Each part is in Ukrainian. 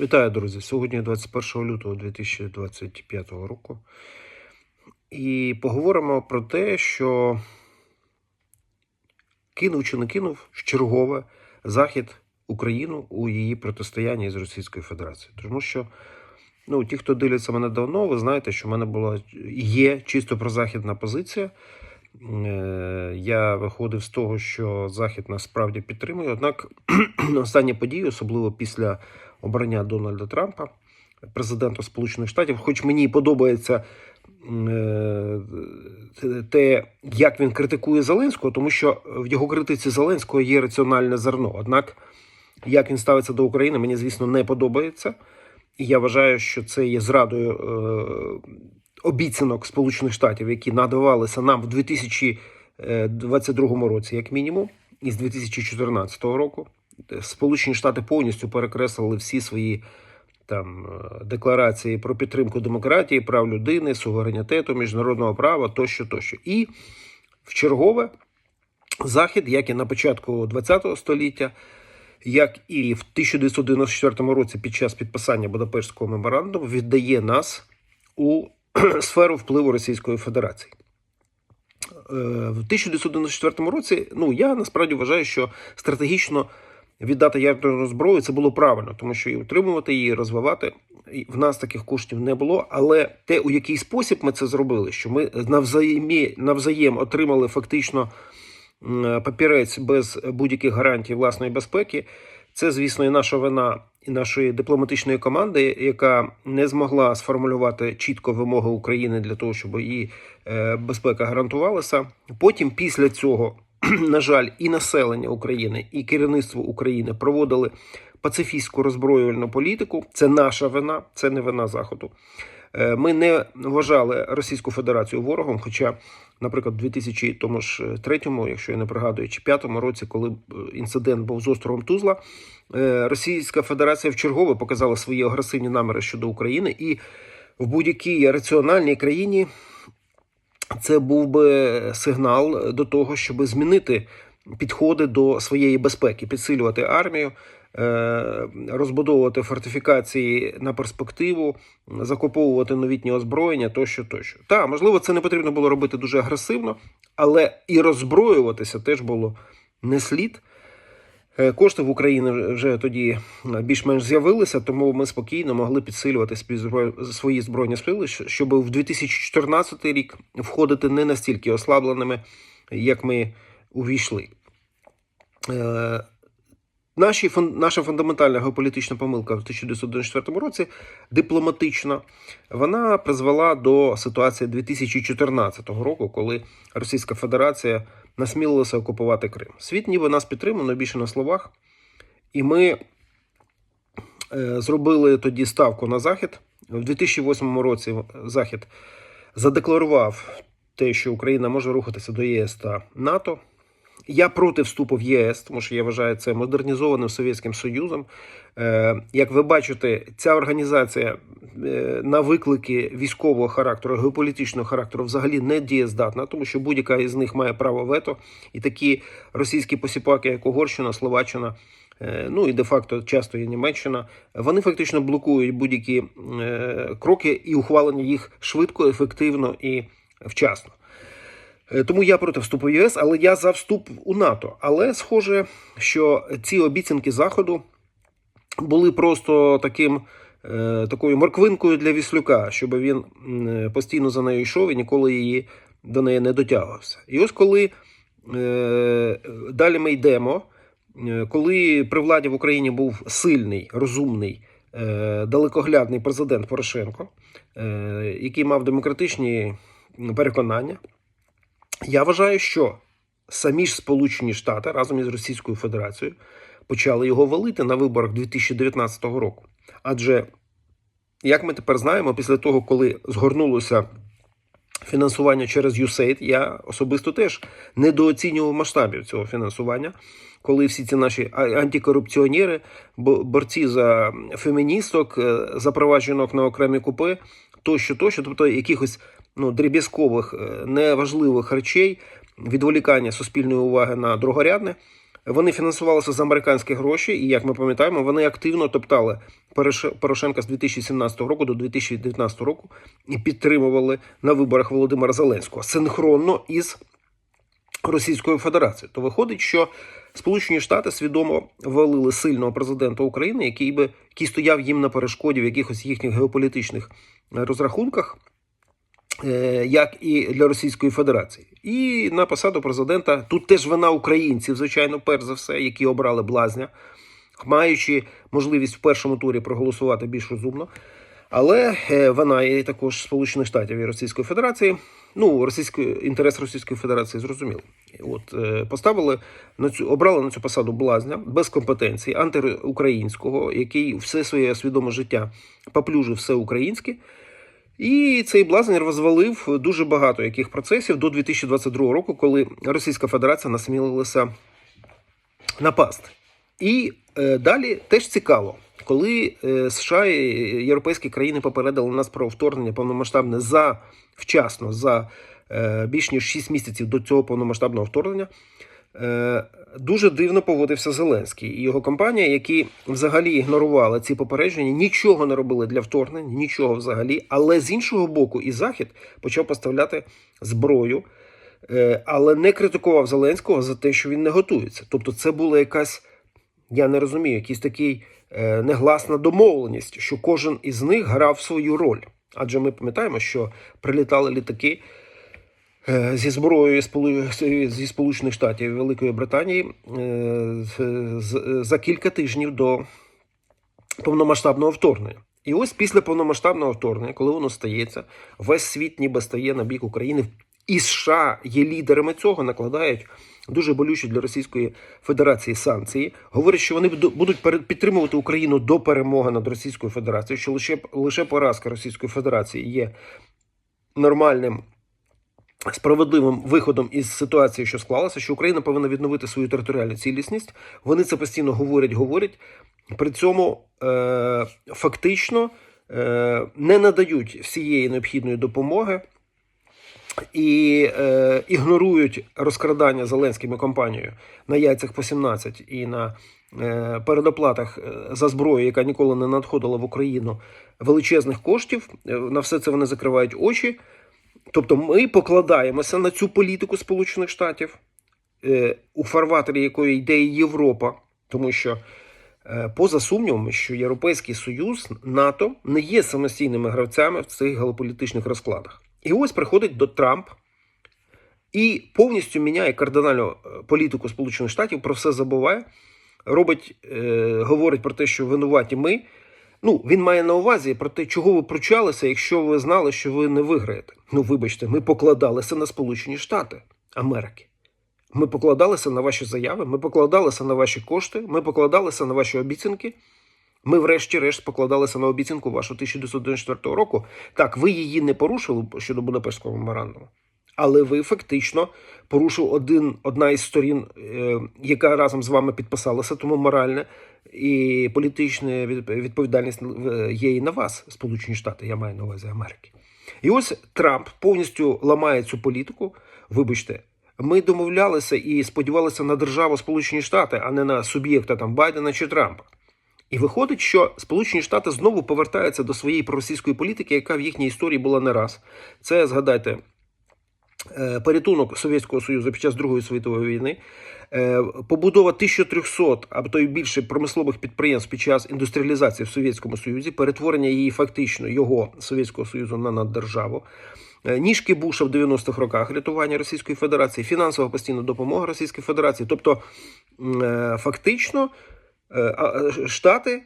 Вітаю, друзі! Сьогодні 21 лютого 2025 року. І поговоримо про те, що кинув чи не кинув чергове Захід Україну у її протистоянні з Російською Федерацією. Тому що ну, ті, хто дивляться мене давно, ви знаєте, що в мене була є чисто прозахідна позиція. Е, Я виходив з того, що Захід насправді підтримує. Однак останні події, особливо після обрання Дональда Трампа, президента Сполучених Штатів, хоч мені подобається е, те, як він критикує Зеленського, тому що в його критиці Зеленського є раціональне зерно. Однак, як він ставиться до України, мені, звісно, не подобається. І я вважаю, що це є зрадою е, обіцянок Сполучених Штатів, які надавалися нам в 2022 році, як мінімум, і з 2014 року. Сполучені Штати повністю перекреслили всі свої там е, декларації про підтримку демократії, прав людини, суверенітету, міжнародного права тощо, тощо. І в чергове Захід, як і на початку ХХ століття, як і в 1994 році під час підписання Будапештського меморандуму, віддає нас у сферу впливу Російської Федерації. Е, В 1994 році, ну я насправді вважаю, що стратегічно віддати ядерну зброю це було правильно, тому що і утримувати її, розвивати в нас таких коштів не було. Але те, у який спосіб ми це зробили, що ми навзаємі, навзаєм отримали фактично папірець без будь-яких гарантій власної безпеки. Це, звісно, і наша вина, нашої дипломатичної команди, яка не змогла сформулювати чітко вимоги України для того, щоб її е, безпека гарантувалася. Потім, після цього, на жаль, і населення України, і керівництво України проводили пацифістську роззброювальну політику. Це наша вина, це не вина Заходу. Е, Ми не вважали Російську Федерацію ворогом. Хоча, наприклад, у 2003, якщо я не пригадую, чи 2005 році, коли е, інцидент був з островом Тузла, е, Російська Федерація вчергове показала свої агресивні наміри щодо України, і в будь-якій раціональній країні це був би сигнал до того, щоб змінити підходи до своєї безпеки, підсилювати армію, е, розбудовувати фортифікації на перспективу, закуповувати новітні озброєння тощо, тощо. Та можливо, це не потрібно було робити дуже агресивно, але і роззброюватися теж було не слід. Е, Кошти в Україні вже тоді більш-менш з'явилися, тому ми спокійно могли підсилювати свої збройні сили, щоб в 2014 рік входити не настільки ослабленими, як ми увійшли. Наші, наша фундаментальна геополітична помилка в 1994 році дипломатична, вона призвела до ситуації 2014 року, коли Російська Федерація насмілилася окупувати Крим. Світ ніби нас підтримав, але більше на словах. І ми е, зробили тоді ставку на Захід. В 2008 році Захід задекларував те, що Україна може рухатися до ЄС та НАТО. Я проти вступу в ЄС, тому що я вважаю це модернізованим Совєтським Союзом. Е, Як ви бачите, ця організація е, на виклики військового характеру, геополітичного характеру взагалі не дієздатна, тому що будь-яка із них має право вето, і такі російські посіпаки, як Угорщина, Словаччина. е, Ну і де-факто часто і Німеччина, вони фактично блокують будь-які кроки і ухвалення їх швидко, ефективно і вчасно. Е, Тому я проти вступу в ЄС, але я за вступ у НАТО. Але схоже, що ці обіцянки Заходу були просто таким, е, такою морквинкою для Віслюка, щоб він е, постійно за нею йшов і ніколи її до неї не дотягувався. І ось коли е, далі ми йдемо, коли при владі в Україні був сильний, розумний, далекоглядний президент Порошенко, який мав демократичні переконання. Я вважаю, що самі ж Сполучені Штати разом із Російською Федерацією почали його валити на виборах 2019 року. Адже, як ми тепер знаємо, після того, коли згорнулося фінансування через USAID, я особисто теж недооцінював масштабів цього фінансування, коли всі ці наші антикорупціонери, борці за феміністок, е, за права жінок на окремі купи, тощо, тощо, тобто якихось ну, дріб'язкових, е, неважливих речей, відволікання суспільної уваги на другорядне, Вони фінансувалися з американські гроші, і як ми пам'ятаємо, вони активно топтали Порошенка з 2017 року до 2019 року і підтримували на виборах Володимира Зеленського синхронно із Російською Федерацією. То виходить, що Сполучені Штати свідомо валили сильного президента України, який би який стояв їм на перешкоді в якихось їхніх геополітичних е, розрахунках, як і для Російської Федерації. І на посаду президента тут теж вина українців, звичайно, перш за все, які обрали блазня, маючи можливість в першому турі проголосувати більш розумно. Але е, вона і також Сполучених Штатів і Російської Федерації. Ну, російської інтерес Російської Федерації зрозуміло. От е, поставили на цю обрали на цю посаду блазня без компетенції, антиукраїнського, який все своє свідоме життя поплюжив все українське. І цей блазень розвалив дуже багато яких процесів до 2022 року, коли Російська Федерація насмілилася напасти. І е, далі теж цікаво, коли е, США і європейські країни попередили нас про вторгнення повномасштабне за вчасно, за е, більш ніж 6 місяців до цього повномасштабного вторгнення. Е, Дуже дивно поводився Зеленський і його компанія, які взагалі ігнорували ці попередження, нічого не робили для вторгнення, нічого взагалі. Але з іншого боку, і Захід почав поставляти зброю, е, але не критикував Зеленського за те, що він не готується. Тобто, це була якась, я не розумію, якийсь такий е, негласна домовленість, що кожен із них грав свою роль. Адже ми пам'ятаємо, що прилітали літаки зі зброєю зі Сполучених Штатів Великої Британії е, за кілька тижнів до повномасштабного вторгнення. І ось після повномасштабного вторгнення, коли воно стається, весь світ ніби стає на бік України. І США є лідерами цього, накладають дуже болючі для Російської Федерації санкції. Говорять, що вони будуть підтримувати Україну до перемоги над Російською Федерацією, що лише, лише поразка Російської Федерації є нормальним справедливим виходом із ситуації, що склалася, що Україна повинна відновити свою територіальну цілісність. Вони це постійно говорять, говорять. При цьому е, фактично е, не надають всієї необхідної допомоги і е, ігнорують розкрадання Зеленськими компанією на яйцях по 17 і на е, передоплатах е, за зброю, яка ніколи не надходила в Україну величезних коштів. Е, На все це вони закривають очі. Тобто ми покладаємося на цю політику Сполучених Штатів, е, у фарватері якої йде і Європа, тому що, е, поза сумнівами, що Європейський Союз, НАТО не є самостійними гравцями в цих геополітичних розкладах. І ось приходить до Трамп і повністю міняє кардинальну е, політику Сполучених Штатів, про все забуває, робить, говорить про те, що винуваті ми. Ну, він має на увазі про те, чого ви пручалися, якщо ви знали, що ви не виграєте. Ну, вибачте, ми покладалися на Сполучені Штати Америки. Ми покладалися на ваші заяви, ми покладалися на ваші кошти, ми покладалися на ваші обіцянки. Ми, врешті-решт, покладалися на обіцянку вашу 1994 року. Так, ви її не порушили щодо Будапештського меморандуму, але ви фактично порушив один, одна із сторін, е, яка разом з вами підписалася, тому моральне і політична відповідальність е, є і на вас, Сполучені Штати, я маю на увазі Америки. І ось Трамп повністю ламає цю політику. Вибачте, ми домовлялися і сподівалися на державу Сполучені Штати, а не на суб'єкта там Байдена чи Трампа. І виходить, що Сполучені Штати знову повертаються до своєї проросійської політики, яка в їхній історії була не раз. Це згадайте порятунок Совєтського Союзу під час Другої світової війни, е, побудова 1300 або то й більше промислових підприємств під час індустріалізації в Совєтському Союзі, перетворення її фактично його Совєтського Союзу на наддержаву. Е, Ніжки Буша в 90-х роках рятування Російської Федерації, фінансова постійна допомога Російської Федерації. Тобто, е, фактично, е, е, Штати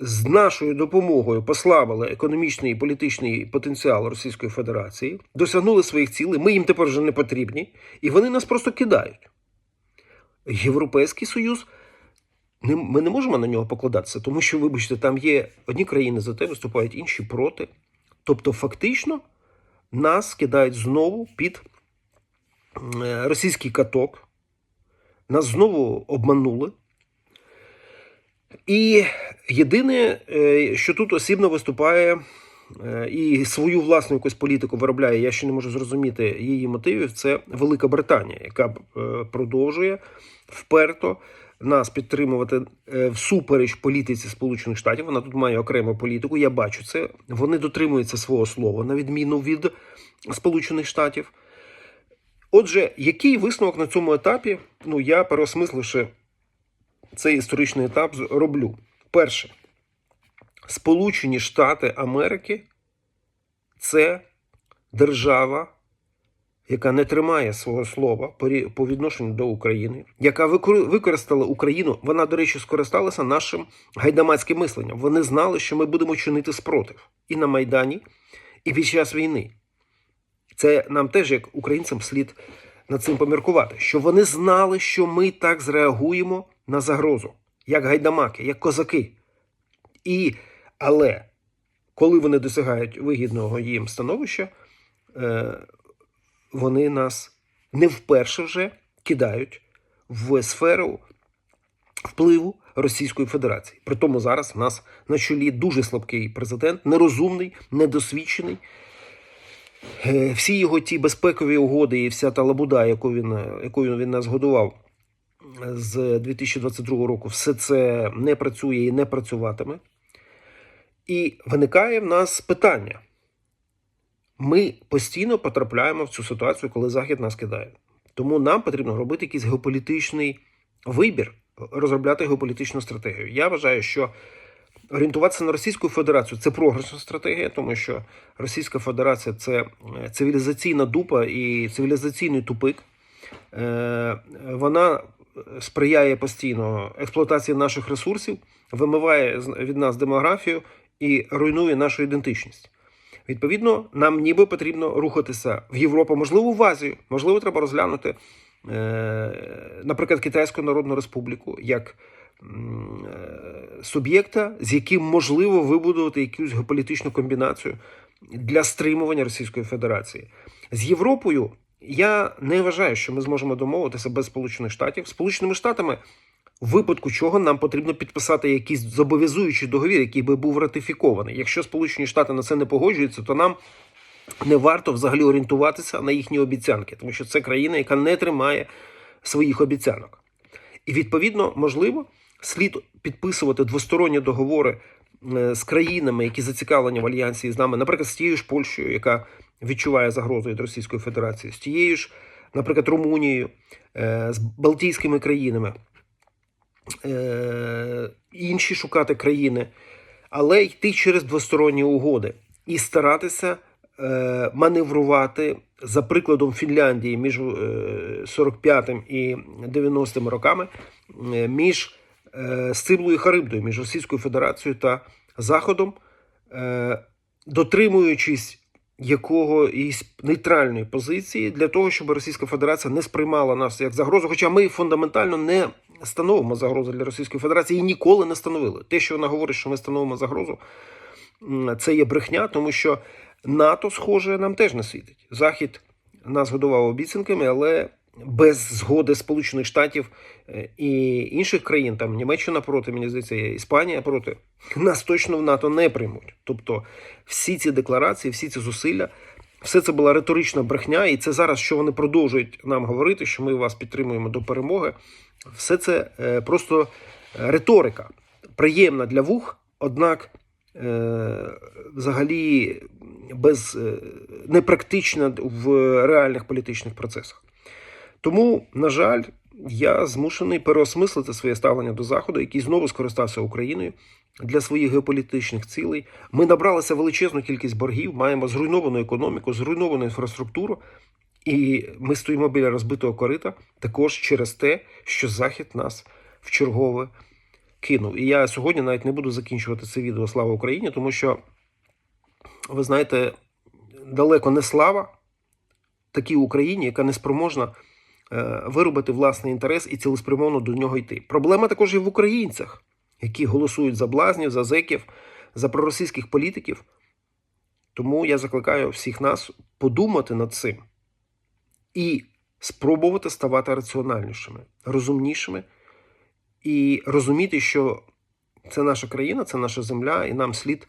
з нашою допомогою послабили економічний і політичний потенціал Російської Федерації, досягнули своїх цілей. Ми їм тепер вже не потрібні, і вони нас просто кидають. Європейський Союз. Ми не можемо на нього покладатися, тому що, вибачте, там є одні країни за те, виступають інші проти. Тобто, фактично, нас кидають знову під е, російський каток, нас знову обманули. І єдине, е, що тут осібно виступає е, і свою власну якусь політику виробляє, я ще не можу зрозуміти її мотивів. Це Велика Британія, яка е, продовжує вперто нас підтримувати всупереч політиці Сполучених Штатів. Вона тут має окрему політику. Я бачу це. Вони дотримуються свого слова на відміну від Сполучених Штатів. Отже, який висновок на цьому етапі? Ну, я переосмисливши цей історичний етап, роблю. Перше, Сполучені Штати Америки це держава, яка не тримає свого слова по відношенню до України, яка використала Україну. Вона, до речі, скористалася нашим гайдамацьким мисленням. Вони знали, що ми будемо чинити спротив і на Майдані, і під час війни. Це нам теж, як українцям, слід над цим поміркувати, що вони знали, що ми так зреагуємо на загрозу, як гайдамаки, як козаки. І, але коли вони досягають вигідного їм становища, е, вони нас не вперше вже кидають в сферу впливу Російської Федерації. При тому зараз в нас на чолі дуже слабкий президент, нерозумний, недосвідчений. Е, Всі його ті безпекові угоди і вся та лабуда, яку він, якою він нас годував з 2022 року, все це не працює і не працюватиме. І виникає в нас питання. Ми постійно потрапляємо в цю ситуацію, коли Захід нас кидає. Тому нам потрібно робити якийсь геополітичний вибір, розробляти геополітичну стратегію. Я вважаю, що орієнтуватися на Російську Федерацію це прогресна стратегія, тому що Російська Федерація це е, цивілізаційна дупа і цивілізаційний тупик. Е, Вона сприяє постійно експлуатації наших ресурсів, вимиває від нас демографію і руйнує нашу ідентичність. Відповідно, нам ніби потрібно рухатися в Європу, можливо, в Азію, можливо, треба розглянути, е, наприклад, Китайську Народну Республіку як суб'єкта, з яким можливо вибудувати якусь геополітичну комбінацію для стримування Російської Федерації. З Європою я не вважаю, що ми зможемо домовитися без Сполучених Штатів. Сполученими Штатами, в випадку чого нам потрібно підписати якийсь зобов'язуючий договір, який би був ратифікований. Якщо Сполучені Штати на це не погоджуються, то нам не варто взагалі орієнтуватися на їхні обіцянки, тому що це країна, яка не тримає своїх обіцянок. І відповідно, можливо, слід підписувати двосторонні договори е, з країнами, які зацікавлені в альянсі з нами, наприклад, з тією ж Польщею, яка відчуває загрозу від Російської Федерації, з тією ж, наприклад, Румунією, е, з Балтійськими країнами, е, інші шукати країни, але йти через двосторонні угоди і старатися маневрувати за прикладом Фінляндії між е, 45-м і 90-ми роками, між Сциблою і Харибдою, між Російською Федерацією та Заходом, е, дотримуючись якоїсь нейтральної позиції для того, щоб Російська Федерація не сприймала нас як загрозу. Хоча ми фундаментально не становимо загрозу для Російської Федерації і ніколи не становили. Те, що вона говорить, що ми становимо загрозу, це є брехня, тому що НАТО, схоже, нам теж не світить. Захід нас годував обіцянками, але без згоди Сполучених Штатів е, і інших країн, там Німеччина проти, мені здається, Іспанія проти, нас точно в НАТО не приймуть. Тобто всі ці декларації, всі ці зусилля, все це була риторична брехня, і це зараз, що вони продовжують нам говорити, що ми вас підтримуємо до перемоги. Все це е, просто риторика, приємна для вух, однак е, взагалі без е, непрактична в реальних політичних процесах. Тому, на жаль, я змушений переосмислити своє ставлення до Заходу, який знову скористався Україною для своїх геополітичних цілей. Ми набралися величезну кількість боргів, маємо зруйновану економіку, зруйновану інфраструктуру, і ми стоїмо біля розбитого корита також через те, що Захід нас в чергове кинув. І я сьогодні навіть не буду закінчувати це відео Слава Україні, тому що, ви знаєте, далеко не слава такій Україні, яка не спроможна виробити власний інтерес і цілеспрямовно до нього йти. Проблема також і в українцях, які голосують за блазнів, за зеків, за проросійських політиків. Тому я закликаю всіх нас подумати над цим і спробувати ставати раціональнішими, розумнішими і розуміти, що це наша країна, це наша земля, і нам слід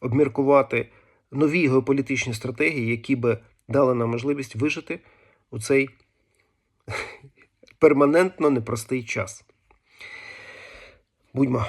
обміркувати нові геополітичні стратегії, які би дали нам можливість вижити у цей перманентно непростий час. Будьмо.